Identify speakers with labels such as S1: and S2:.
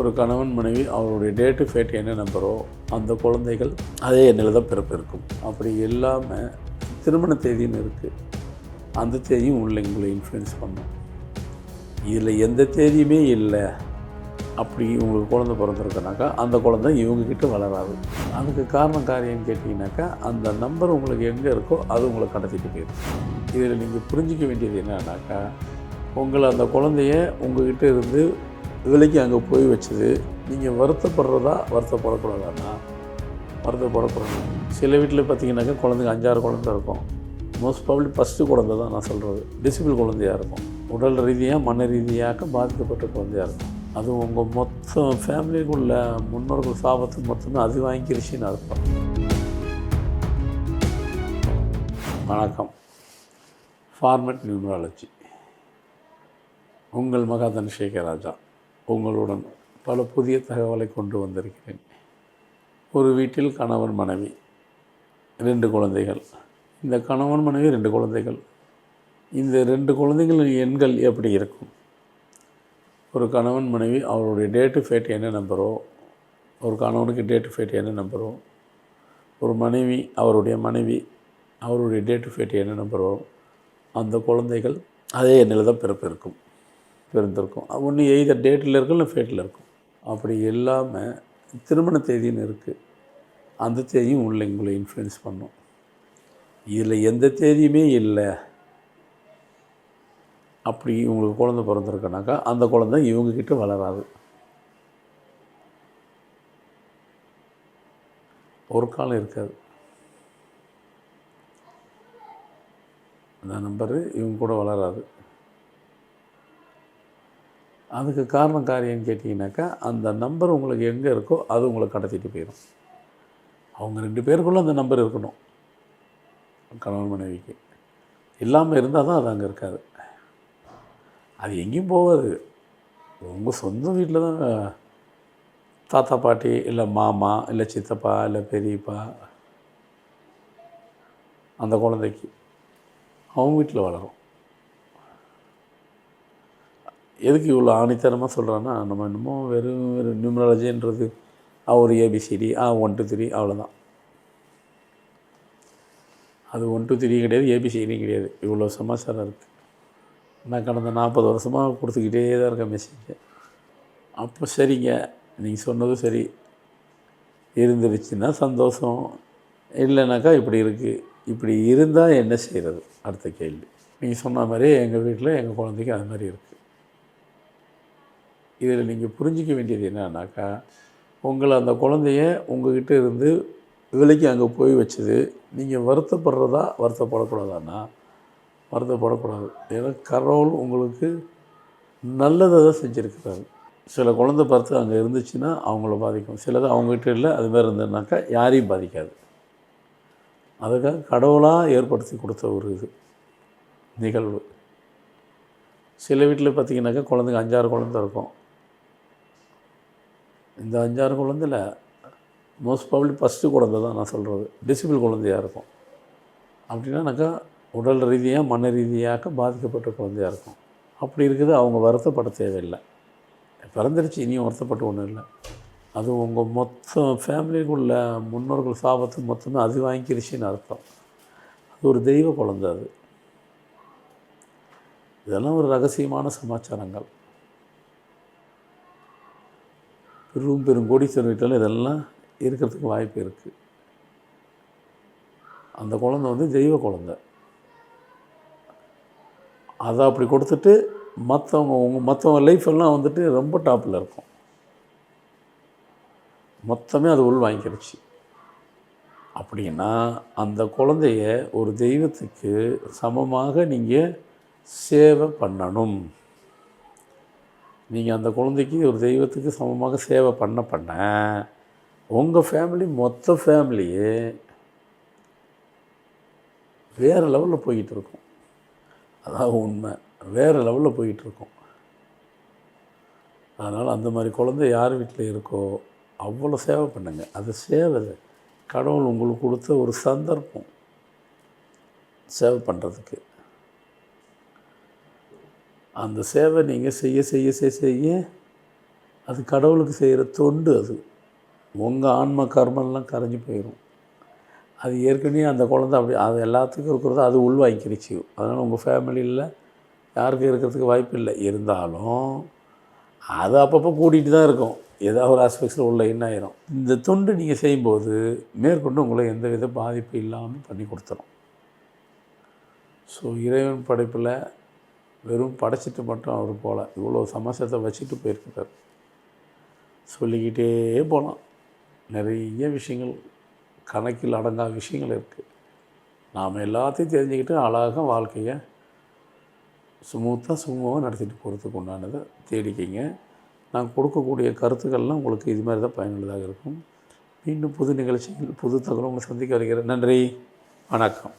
S1: ஒரு கணவன் மனைவி அவருடைய டேட்டு ஃபேட் என்ன நம்பரோ அந்த குழந்தைகள் அதே எண்ணில் தான் பிறப்பு இருக்கும். அப்படி இல்லாமல் திருமண தேதின்னு இருக்குது அந்த தேதியும் உள்ள உங்களை இன்ஃப்ளூயன்ஸ் பண்ணும். இதில் எந்த தேதியுமே இல்லை. அப்படி உங்களுக்கு குழந்தை பிறந்திருக்குனாக்கா அந்த குழந்தை இவங்கக்கிட்ட வளராது. அதுக்கு காரணம் காரியம் கேட்டிங்கனாக்கா அந்த நம்பர் உங்களுக்கு எங்கே இருக்கோ அது உங்களை கடத்திட்டு போயிடும். இதில் நீங்கள் புரிஞ்சிக்க வேண்டியது என்னன்னாக்கா உங்களை அந்த குழந்தைய உங்ககிட்ட இருந்து விலைக்கு அங்கே போய் வச்சது நீங்கள் வருத்தப்படுறதா வருத்தப்படக்கூடாதாண்ணா? வருத்தப்படக்கூடாது. சில வீட்டில் பார்த்தீங்கன்னாக்கா குழந்தைங்க அஞ்சாறு குழந்தை இருக்கும். மோஸ்ட் ப்ராப்ளி ஃபஸ்ட்டு குழந்தை தான் நான் சொல்கிறது டிசிபிள் குழந்தையாக இருக்கும். உடல் ரீதியாக மன ரீதியாக பாதிக்கப்பட்ட குழந்தையாக இருக்கும். அது உங்கள் மொத்த ஃபேமிலிக்குள்ள முன்னோர்கள் சாபத்துக்கு மொத்தமே அது வாங்கிருச்சுன்னு அர்த்தம். வணக்கம். ஃபார்மட் நியூமராலஜி உங்கள் மகா தனசேகர் ராஜா. உங்களுடன் பல புதிய தகவலை கொண்டு வந்திருக்கிறேன். ஒரு வீட்டில் கணவன் மனைவி ரெண்டு குழந்தைகள். இந்த கணவன் மனைவி ரெண்டு குழந்தைகள். இந்த ரெண்டு குழந்தைகளின் எண்கள் எப்படி இருக்கும்? ஒரு கணவன் மனைவி அவருடைய டேட்டு ஃபேட் என்ன நம்பரோ ஒரு கணவனுக்கு டேட்டு ஃபேட் என்ன நம்பரோ ஒரு மனைவி அவருடைய மனைவி அவருடைய டேட்டு ஃபேட் என்ன நம்பரோ அந்த குழந்தைகள் அதே எண்ணில் தான் பிறப்பு இருக்கும். பிறந்திருக்கும். ஒன்று எய்தர் டேட்டில் இருக்கும் இல்லை ஃபேட்டில் இருக்கும். அப்படி இல்லாமல் திருமண தேதின்னு இருக்குது அந்த தேதியும் உள்ள உங்களை இன்ஃப்ளூயன்ஸ் பண்ணும். இதில் எந்த தேதியுமே இல்லை. அப்படி இவங்களுக்கு குழந்தை பிறந்திருக்கனாக்கா அந்த குழந்தை இவங்கக்கிட்ட வளராது. ஒரு காலம் இருக்காது. அந்த நம்பரு இவங்க கூட வளராது. அதுக்கு காரணம் காரியம் கேட்டிங்கனாக்கா அந்த நம்பர் உங்களுக்கு எங்கே இருக்கோ அது உங்களை கடத்திட்டு போயிடும் அவங்க ரெண்டு பேருக்குள்ளே அந்த நம்பர் இருக்கணும். கணவன் மனைவிக்கு. இல்லாமல் இருந்தால் தான் அது அங்கே இருக்காது. அது எங்கேயும் போகாது. உங்கள் சொந்த வீட்டில் தான் தாத்தா பாட்டி இல்லை மாமா இல்லை சித்தப்பா இல்லை பெரியப்பா அந்த குழந்தைக்கு. அவங்க வீட்டில் வளரும். எதுக்கு இவ்வளோ ஆணித்தரமாக சொல்கிறேன்னா நம்ம என்னமோ வெறும் வெறும் நியூமராலஜின்றது ஆ ஒரு ஏபிசிடி ஆ ஒன் டூ த்ரீ அவ்வளோதான் அது ஒன் டூ த்ரீ கிடையாது ஏபிசிடி கிடையாது. இவ்வளோ சமாச்சாரம் இருக்குது நான் கடந்த நாற்பது வருஷமாக கொடுத்துக்கிட்டே தான் இருக்கேன் மெசேஜ் அப்போ சரிங்க நீங்கள் சொன்னதும் சரி. இருந்துருச்சுன்னா சந்தோஷம். இல்லைனாக்கா இப்படி இருக்குது இப்படி இருந்தால் என்ன செய்கிறது அடுத்த கேள்வி. நீங்கள் சொன்ன மாதிரி எங்கள் வீட்டில் எங்கள் குழந்தைக்கு அது மாதிரி இருக்குது இதில் நீங்கள் புரிஞ்சிக்க வேண்டியது என்னன்னாக்கா உங்களை அந்த குழந்தைய உங்கள்கிட்ட இருந்து விலைக்கு அங்கே போய் வச்சது. நீங்கள் வருத்தப்படுறதா வருத்தப்படக்கூடாதான்னா வருத்தப்படக்கூடாது. ஏன்னா கடவுள் உங்களுக்கு நல்லதை தான் செஞ்சுருக்கிறாரு. சில குழந்தை பார்த்து அங்கே இருந்துச்சுன்னா அவங்கள பாதிக்கும். சிலது அவங்ககிட்ட இல்லை அது மாதிரி இருந்ததுனாக்கா யாரையும் பாதிக்காது. அதுக்காக கடவுளாக ஏற்படுத்தி கொடுத்த ஒரு இது நிகழ்வு. சில வீட்டில் பார்த்தீங்கன்னாக்கா குழந்தைங்க அஞ்சாறு குழந்தை இருக்கும். இந்த அஞ்சாறு குழந்தையில் மோஸ்ட் ப்ராப்ளி ஃபஸ்ட்டு குழந்தை தான் நான் சொல்கிறது டிசிபிள் குழந்தையாக இருக்கும். அப்படின்னாக்கா உடல் ரீதியாக மன ரீதியாக பாதிக்கப்பட்ட குழந்தையாக இருக்கும். அப்படி இருக்குது அவங்க வருத்தப்பட தேவையில்லை. பிறந்துருச்சு இனியும் வருத்தப்பட்டு ஒன்றும் இல்லை. அது உங்கள் மொத்த ஃபேமிலிக்குள்ள முன்னோர்கள் சாபத்துக்கு மொத்தமே அது வாங்கிக்கிருச்சின்னு அர்த்தம். அது ஒரு தெய்வ குழந்தை அது. இதெல்லாம் ஒரு ரகசியமான சமாச்சாரங்கள். பெரும் பெரும் கோடீஸ்வரர் வீட்டில் இதெல்லாம் இருக்கிறதுக்கு வாய்ப்பு இருக்குது அந்த குழந்தை வந்து தெய்வ குழந்தை. அதை அப்படி கொடுத்துட்டு மற்றவங்க உங்கள் மற்றவங்க லைஃப் எல்லாம் வந்துட்டு ரொம்ப டாப்பில் இருக்கும். மொத்தமே அது உள் வாங்கிக்கிடுச்சு அப்படின்னா அந்த குழந்தைய ஒரு தெய்வத்துக்கு சமமாக நீங்கள் சேவை பண்ணணும். நீங்கள் அந்த குழந்தைக்கு ஒரு தெய்வத்துக்கு சமமாக சேவை பண்ண பண்ண உங்கள் ஃபேமிலி மொத்த ஃபேமிலியே வேறு லெவலில் போய்கிட்டு இருக்கும். அதான் உண்மை. வேறு லெவலில் போய்கிட்டு இருக்கும். அதனால் அந்த மாதிரி குழந்தை யார் வீட்டில் இருக்கோ அவ்வளோ சேவை பண்ணுங்க. அது சேவை கடவுள் உங்களுக்கு கொடுத்த ஒரு சந்தர்ப்பம். சேவை பண்ணுறதுக்கு அந்த சேவை நீங்கள் செய்ய செய்ய செய்ய செய்ய அது கடவுளுக்கு செய்கிற தொண்டு அது. உங்கள் ஆன்ம கர்மெல்லாம் கரைஞ்சி போயிடும் அது ஏற்கனவே அந்த குழந்தை அப்படி அது எல்லாத்துக்கும் இருக்கிறதோ அது உள்வாங்கிக்கிருச்சு அதனால் உங்கள் ஃபேமிலியில் யாருக்கும் இருக்கிறதுக்கு வாய்ப்பு இல்லை. இருந்தாலும் அது அப்பப்போ கூட்டிகிட்டு தான் இருக்கும். ஏதாவது ஒரு ஆஸ்பெக்ட்ஸில் உள்ள என்ன ஆயிரும். இந்த தொண்டு நீங்கள் செய்யும்போது மேற்கொண்டு உங்களை எந்த வித பாதிப்பு இல்லாமல் பண்ணி கொடுத்துரும். ஸோ இறைவன் படைப்பில் வெறும் படைச்சிட்டு மட்டும் அவர் போகல இவ்வளோ சமாசத்தை வச்சுட்டு போயிருக்கிறார் சொல்லிக்கிட்டே போகலாம் நிறைய விஷயங்கள் கணக்கில் அடங்காத விஷயங்கள் இருக்குது நாம் எல்லாத்தையும் தெரிஞ்சுக்கிட்டு அழகாக வாழ்க்கையை சுமூத்தாக சுமூகமாக நடத்திட்டு போகிறதுக்கு உண்டானதை தேடிக்கிங்க. நான் கொடுக்கக்கூடிய கருத்துக்கள்லாம் உங்களுக்கு இது மாதிரி தான் பயனுள்ளதாக இருக்கும். மீண்டும் புது நிகழ்ச்சிகள் புது தகவல் உங்களை சந்திக்க வருகிறேன். நன்றி. வணக்கம்.